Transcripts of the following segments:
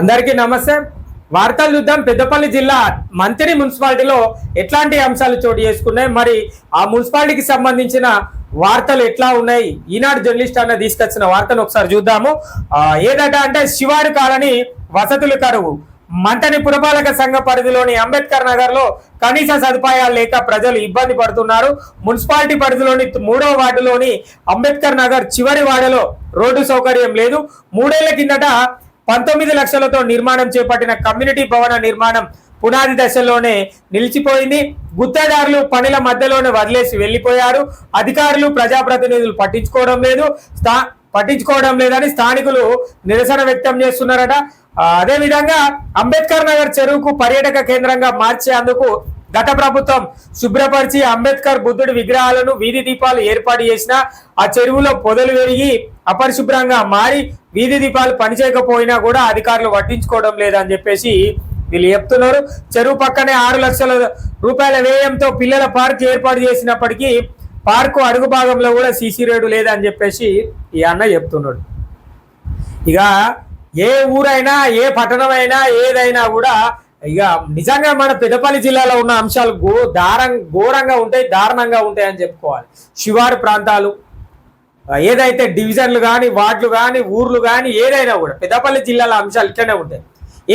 అందరికీ నమస్తే. వార్తలు చూద్దాం. పెద్దపల్లి జిల్లా మంత్రి మున్సిపాలిటీలో ఎట్లాంటి అంశాలు చోటు చేసుకున్నాయి? మరి ఆ మున్సిపాలిటీకి సంబంధించిన వార్తలు ఎట్లా ఉన్నాయి? ఈనాడు జర్నలిస్ట్ అన్న తీసుకొచ్చిన వార్తను ఒకసారి చూద్దాము. ఏదట అంటే శివారు కాలని వసతులు కరువు. మంటని పురపాలక సంఘ పరిధిలోని అంబేద్కర్ నగర్లో కనీస సదుపాయాలు లేక ప్రజలు ఇబ్బంది పడుతున్నారు. మున్సిపాలిటీ పరిధిలోని మూడవ వార్డులోని అంబేద్కర్ నగర్ చివరి వాడలో రోడ్డు సౌకర్యం లేదు. మూడేళ్ళ కిందట పంతొమ్మిది లక్షలతో నిర్మాణం చేపట్టిన కమ్యూనిటీ భవన నిర్మాణం పునాది దశలోనే నిలిచిపోయింది. గుత్తదారులు పనుల మధ్యలోనే వదిలేసి వెళ్ళిపోయారు. అధికారులు ప్రజాప్రతినిధులు పట్టించుకోవడం లేదు. స్థా పట్టించుకోవడం లేదని స్థానికులు నిరసన వ్యక్తం చేస్తున్నారట. అదేవిధంగా అదే విధంగా అంబేద్కర్ నగర్ చెరువుకు పర్యాటక కేంద్రంగా మార్చేందుకు గత ప్రభుత్వం శుభ్రపరిచి అంబేద్కర్ బుద్ధుడి విగ్రహాలను వీధి దీపాలు ఏర్పాటు చేసిన ఆ చెరువులో పొదలు పెరిగి అపరిశుభ్రంగా మారి వీధి దీపాలు పనిచేయకపోయినా కూడా అధికారులు పట్టించుకోవడం లేదని చెప్పేసి వీళ్ళు చెప్తున్నారు. చెరువు పక్కనే ఆరు లక్షల రూపాయల వ్యయంతో పిల్లల పార్క్ ఏర్పాటు చేసినప్పటికీ పార్కు అడుగు భాగంలో కూడా సీసీ రోడ్డు లేదని చెప్పేసి ఈ అన్న చెప్తున్నాడు. ఇక ఏ ఊరైనా ఏ పట్టణమైనా ఏదైనా కూడా ఇక నిజంగా మన పెద్దపల్లి జిల్లాలో ఉన్న అంశాలు గో దారం ఘోరంగా ఉంటాయి దారుణంగా ఉంటాయి అని చెప్పుకోవాలి. శివారు ప్రాంతాలు ఏదైతే డివిజన్లు కానీ వార్డులు కానీ ఊర్లు కానీ ఏదైనా కూడా పెద్దపల్లి జిల్లాల అంశాలు ఇట్లనే ఉంటాయి.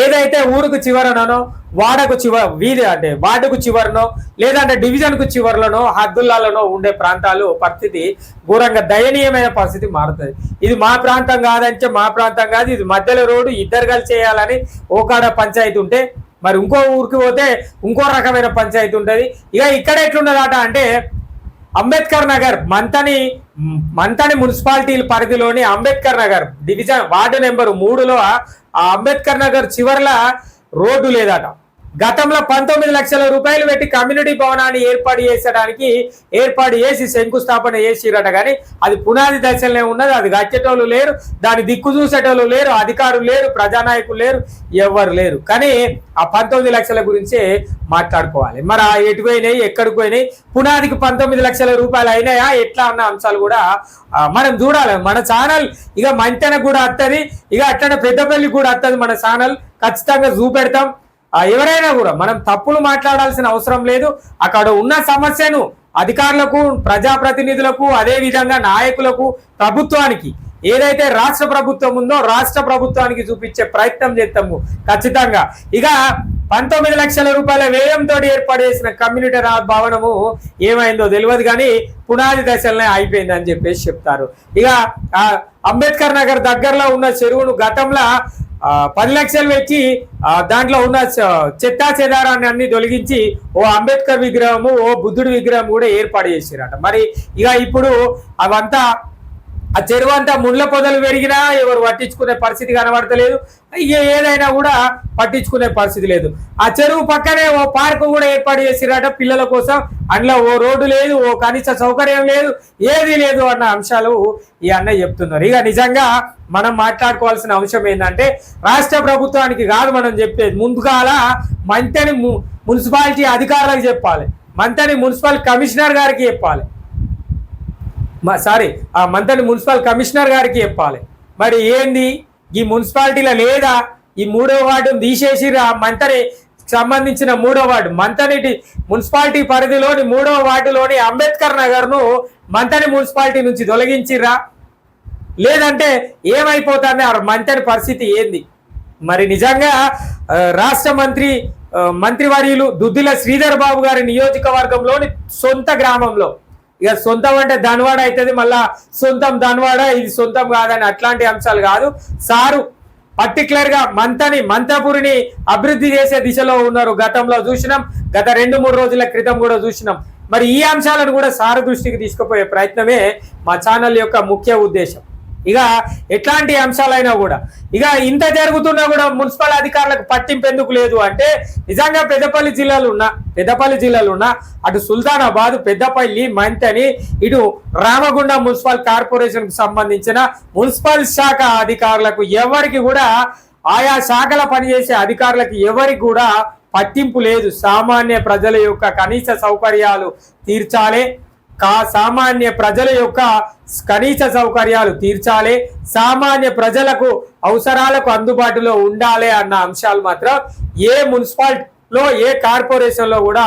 ఏదైతే ఊరుకు చివరనో వాడకు చివర వీధి అంటే వార్డుకు చివరనో లేదంటే డివిజన్కు చివరలోనో హద్దుల్లాలోనో ఉండే ప్రాంతాలు పరిస్థితి ఘోరంగా దయనీయమైన పరిస్థితి మారుతుంది. ఇది మా ప్రాంతం కాదంటే మా ప్రాంతం కాదు ఇది మధ్యలో రోడ్డు ఇద్దరు కలిసి చేయాలని ఓకాడ పంచాయతీ ఉంటే మరి ఇంకో ఊరికి పోతే ఇంకో రకమైన పంచాయతీ ఉంటుంది. ఇక ఇక్కడ ఎట్లున్నదట అంటే అంబేద్కర్ నగర్ మంతని మంతని మున్సిపాలిటీ పరిధిలోని Ambedkar Nagar division ward number మూడులో ఆ అంబేద్కర్ నగర్ చివర్ల రోడ్డు లేదట. గతంలో పంతొమ్మిది లక్షల రూపాయలు పెట్టి కమ్యూనిటీ భవనాన్ని ఏర్పాటు చేసడానికి ఏర్పాటు చేసి శంకుస్థాపన చేసిరట కానీ అది పునాది దశలోనే ఉన్నది. అది గచ్చేటోళ్ళు లేరు దాని దిక్కు చూసేటోళ్ళు లేరు అధికారులు లేరు ప్రజానాయకులు లేరు ఎవరు లేరు. కానీ ఆ పంతొమ్మిది లక్షల గురించే మాట్లాడుకోవాలి. మరి ఆ ఎటు పోయినాయి ఎక్కడికి పోయినాయి పునాదికి పంతొమ్మిది లక్షల రూపాయలు అయినాయా ఎట్లా అన్న అంశాలు కూడా మనం చూడాలి. మన ఛానల్ ఇక మంతెన కూడా వస్తుంది ఇక అట్లనే పెద్దపల్లి కూడా వస్తుంది మన ఛానల్. ఖచ్చితంగా చూపెడతాం. ఎవరైనా కూడా మనం తప్పులు మాట్లాడాల్సిన అవసరం లేదు. అక్కడ ఉన్న సమస్యను అధికారులకు ప్రజాప్రతినిధులకు అదేవిధంగా నాయకులకు ప్రభుత్వానికి ఏదైతే రాష్ట్ర ప్రభుత్వం ఉందో రాష్ట్ర ప్రభుత్వానికి చూపించే ప్రయత్నం చేస్తాము. ఖచ్చితంగా. ఇక పంతొమ్మిది లక్షల రూపాయల వ్యయంతో ఏర్పాటు చేసిన కమ్యూనిటీ రా- భవనము ఏమైందో తెలియదు కానీ పునాది దశలనే అయిపోయింది అని చెప్పేసి చెప్తారు. ఇక అంబేద్కర్ నగర్ దగ్గరలో ఉన్న చెరువును గతంలో పది లక్షలు పెట్టి దాంట్లో ఉన్న చ- చెత్తా చెదారాన్ని అన్ని తొలగించి ఓ అంబేద్కర్ విగ్రహము ఓ బుద్ధుడి విగ్రహం కూడా ఏర్పాటు చేసిరట. మరి ఇక ఇప్పుడు అవంతా ఆ చెరువు అంతా ముళ్ళ పొదలు పెరిగినా ఎవరు పట్టించుకునే పరిస్థితి కనబడతలేదు. ఏదైనా కూడా పట్టించుకునే పరిస్థితి లేదు. ఆ చెరువు పక్కనే ఓ పార్కు కూడా ఏర్పాటు చేసిరట పిల్లల కోసం. అందులో ఓ రోడ్డు లేదు ఓ కనీస సౌకర్యం లేదు ఏది లేదు అన్న అంశాలు ఈ అన్నయ్య చెప్తున్నారు. ఇక నిజంగా మనం మాట్లాడుకోవాల్సిన అంశం ఏంటంటే రాష్ట్ర ప్రభుత్వానికి కాదు మనం చెప్పేది ముందుగాల మంతని ము- మున్సిపాలిటీ అధికారులకు చెప్పాలి. మంతని మున్సిపల్ కమిషనర్ గారికి చెప్పాలి. సారీ ఆ మంతని మున్సిపల్ కమిషనర్ గారికి చెప్పాలి. మరి ఏంది? ఈ మున్సిపాలిటీలో లేదా? ఈ మూడో వార్డును తీసేసిరా మంతని సంబంధించిన మూడో వార్డు మంతనిటి మున్సిపాలిటీ పరిధిలోని మూడో వార్డులోని అంబేద్కర్ నగర్ను మంతని మున్సిపాలిటీ నుంచి తొలగించిరా లేదంటే ఏమైపోతుంది? ఆ మంతని పరిస్థితి ఏంది? మరి నిజంగా రాష్ట్ర మంత్రి మంత్రివర్యులు దుద్దిల శ్రీధర్ బాబు గారి నియోజకవర్గంలోని సొంత గ్రామంలో ఇక సొంతం అంటే ధనవాడ అవుతుంది మళ్ళా సొంతం ధనవాడ ఇది సొంతం కాదని అట్లాంటి అంశాలు కాదు. సారు పర్టికులర్గా మంతని మంతపురిని అభివృద్ధి చేసే దిశలో ఉన్నారు. గతంలో చూసినాం గత రెండు మూడు రోజుల క్రితం కూడా చూసినాం. మరి ఈ అంశాలను కూడా సారు దృష్టికి తీసుకుపోయే ప్రయత్నమే మా ఛానల్ యొక్క ముఖ్య ఉద్దేశం. ఇక ఎట్లాంటి అంశాలైనా కూడా. ఇక ఇంత జరుగుతున్నా కూడా మున్సిపల్ అధికారులకు పట్టింపు ఎందుకు లేదు అంటే నిజంగా పెద్దపల్లి జిల్లాలో ఉన్న పెద్దపల్లి జిల్లాలో ఉన్న అటు సుల్తానాబాద్ పెద్దపల్లి మంతని ఇటు రామగుండ మున్సిపల్ కార్పొరేషన్కు సంబంధించిన మున్సిపల్ శాఖ అధికారులకు ఎవరికి కూడా ఆయా శాఖల పనిచేసే అధికారులకు ఎవరికి కూడా పట్టింపు లేదు. సామాన్య ప్రజల యొక్క కనీస సౌకర్యాలు తీర్చాలి. కా సామాన్య ప్రజల యొక్క కనీస సౌకర్యాలు తీర్చాలి సామాన్య ప్రజలకు అవసరాలకు అందుబాటులో ఉండాలి అన్న అంశాలు మాత్రం ఏ మున్సిపాలిటీలో ఏ కార్పొరేషన్లో కూడా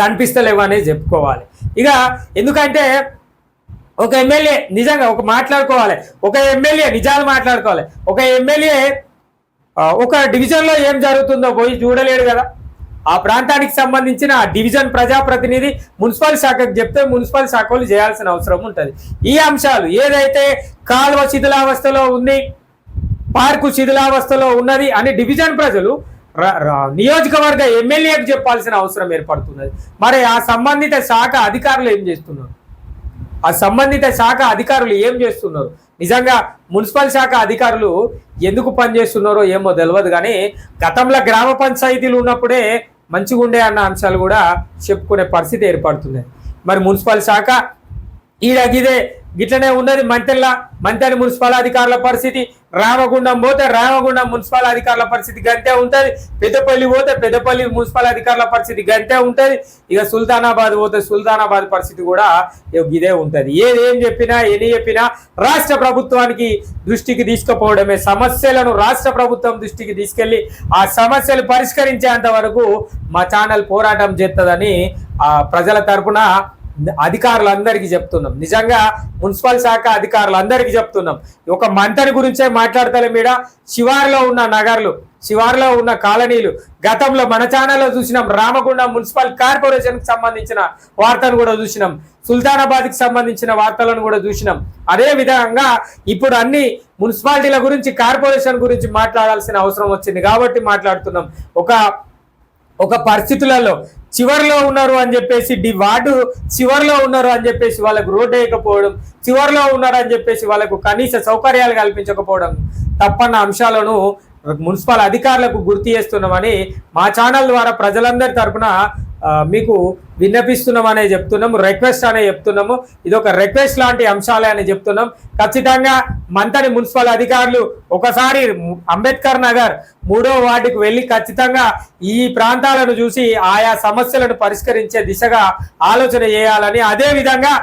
కనిపిస్తలేవు అనేది చెప్పుకోవాలి. ఇక ఎందుకంటే ఒక ఎమ్మెల్యే నిజంగా ఒక మాట్లాడుకోవాలి ఒక ఎమ్మెల్యే నిజాలు మాట్లాడుకోవాలి ఒక ఎమ్మెల్యే ఒక డివిజన్లో ఏం జరుగుతుందో పోయి చూడలేడు కదా. ఆ ప్రాంతానికి సంబంధించిన ఆ డివిజన్ ప్రజాప్రతినిధి మున్సిపల్ శాఖకు చెప్తే మున్సిపల్ శాఖలు చేయాల్సిన అవసరం ఉంటుంది. ఈ అంశాలు ఏదైతే కాలువ శిథిలావస్థలో ఉంది పార్కు శిథిలావస్థలో ఉన్నది అని డివిజన్ ప్రజలు ర- ర- నియోజకవర్గ ఎమ్మెల్యేకి చెప్పాల్సిన అవసరం ఏర్పడుతున్నది. మరి ఆ సంబంధిత శాఖ అధికారులు ఏం చేస్తున్నారు? ఆ సంబంధిత శాఖ అధికారులు ఏం చేస్తున్నారు? నిజంగా మున్సిపల్ శాఖ అధికారులు ఎందుకు పనిచేస్తున్నారో ఏమో తెలియదు కానీ గతంలో గ్రామ పంచాయతీలు ఉన్నప్పుడే మంచిగా ఉండే అన్న అంశాలు కూడా చెప్పుకునే పరిస్థితి ఏర్పడుతుంది. మరి మున్సిపల్ శాఖ ఈడగిదే గిట్లనే ఉన్నది మంటెల్ల మంతెన మున్సిపల్ అధికారుల పరిస్థితి. రామగుండం పోతే రామగుండం మున్సిపల్ అధికారుల పరిస్థితి గంతే ఉంటుంది. పెద్దపల్లి పోతే పెద్దపల్లి మున్సిపల్ అధికారుల పరిస్థితి గంతే ఉంటుంది. ఇక సుల్తానాబాద్ పోతే సుల్తానాబాద్ పరిస్థితి కూడా ఇదే ఉంటుంది. ఏదేం చెప్పినా ఎన్ని చెప్పినా రాష్ట్ర ప్రభుత్వానికి దృష్టికి తీసుకుపోవడమే సమస్యలను రాష్ట్ర ప్రభుత్వం దృష్టికి తీసుకెళ్ళి ఆ సమస్యలు పరిష్కరించేంత వరకు మా ఛానల్ పోరాటం చేస్తుందని ఆ ప్రజల తరపున అధికారులందరికీ చెప్తున్నాం. నిజంగా మున్సిపల్ శాఖ అధికారులందరికీ చెప్తున్నాం. ఒక మంతని గురించే మాట్లాడతలే మీద శివారులో ఉన్న నగర్లు శివారులో ఉన్న కాలనీలు గతంలో మన ఛానల్లో చూసినాం. రామగుండం మున్సిపల్ కార్పొరేషన్కి సంబంధించిన వార్తను కూడా చూసినాం. సుల్తానాబాద్కి సంబంధించిన వార్తలను కూడా చూసినాం. అదే విధంగా ఇప్పుడు అన్ని మున్సిపాలిటీల గురించి కార్పొరేషన్ గురించి మాట్లాడాల్సిన అవసరం వచ్చింది కాబట్టి మాట్లాడుతున్నాం. ఒక ఒక పరిస్థితులలో చివరిలో ఉన్నారు అని చెప్పేసి డి వార్డు చివరిలో ఉన్నారు అని చెప్పేసి వాళ్ళకు రోడ్డు వేయకపోవడం చివరిలో ఉన్నారు అని చెప్పేసి వాళ్ళకు కనీస సౌకర్యాలు కల్పించకపోవడం తప్పన్న అంశాలను మున్సిపల్ అధికారులకు గుర్తు చేస్తున్నామని మా ఛానల్ ద్వారా ప్రజలందరి తరఫున మీకు విన్నపిస్తున్నామనే చెప్తున్నాము రిక్వెస్ట్ అనే చెప్తున్నాము. ఇది ఒక రిక్వెస్ట్ లాంటి అంశాలే అని చెప్తున్నాం. ఖచ్చితంగా మంతని మున్సిపల్ అధికారులు ఒకసారి అంబేద్కర్ నగర్ మూడో వార్డుకు వెళ్ళి ఖచ్చితంగా ఈ ప్రాంతాలను చూసి ఆయా సమస్యలను పరిష్కరించే దిశగా ఆలోచన చేయాలని అదేవిధంగా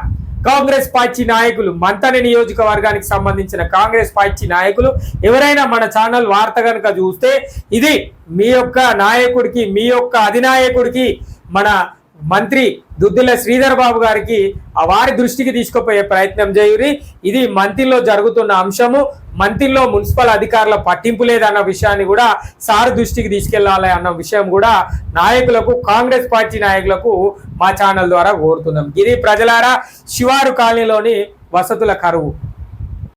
కాంగ్రెస్ పార్టీ నాయకులు మంతని నియోజకవర్గానికి సంబంధించిన కాంగ్రెస్ పార్టీ నాయకులు ఎవరైనా మన ఛానల్ వార్త కనుక చూస్తే ఇది మీ యొక్క నాయకుడికి మీ యొక్క అధినాయకుడికి మన మంత్రి దుద్దిల శ్రీధర్ బాబు గారికి ఆ వారి దృష్టికి తీసుకుపోయే ప్రయత్నం చేయురి. ఇది మంత్రిలో జరుగుతున్న అంశము. మంత్రిలో మున్సిపల్ అధికారుల పట్టింపు లేదన్న విషయాన్ని కూడా సార్ దృష్టికి తీసుకెళ్ళాలి అన్న విషయం కూడా నాయకులకు కాంగ్రెస్ పార్టీ నాయకులకు మా ఛానల్ ద్వారా కోరుతున్నాం. ఇది ప్రజలారా శివారు కాలనీలోని వసతుల కరువు.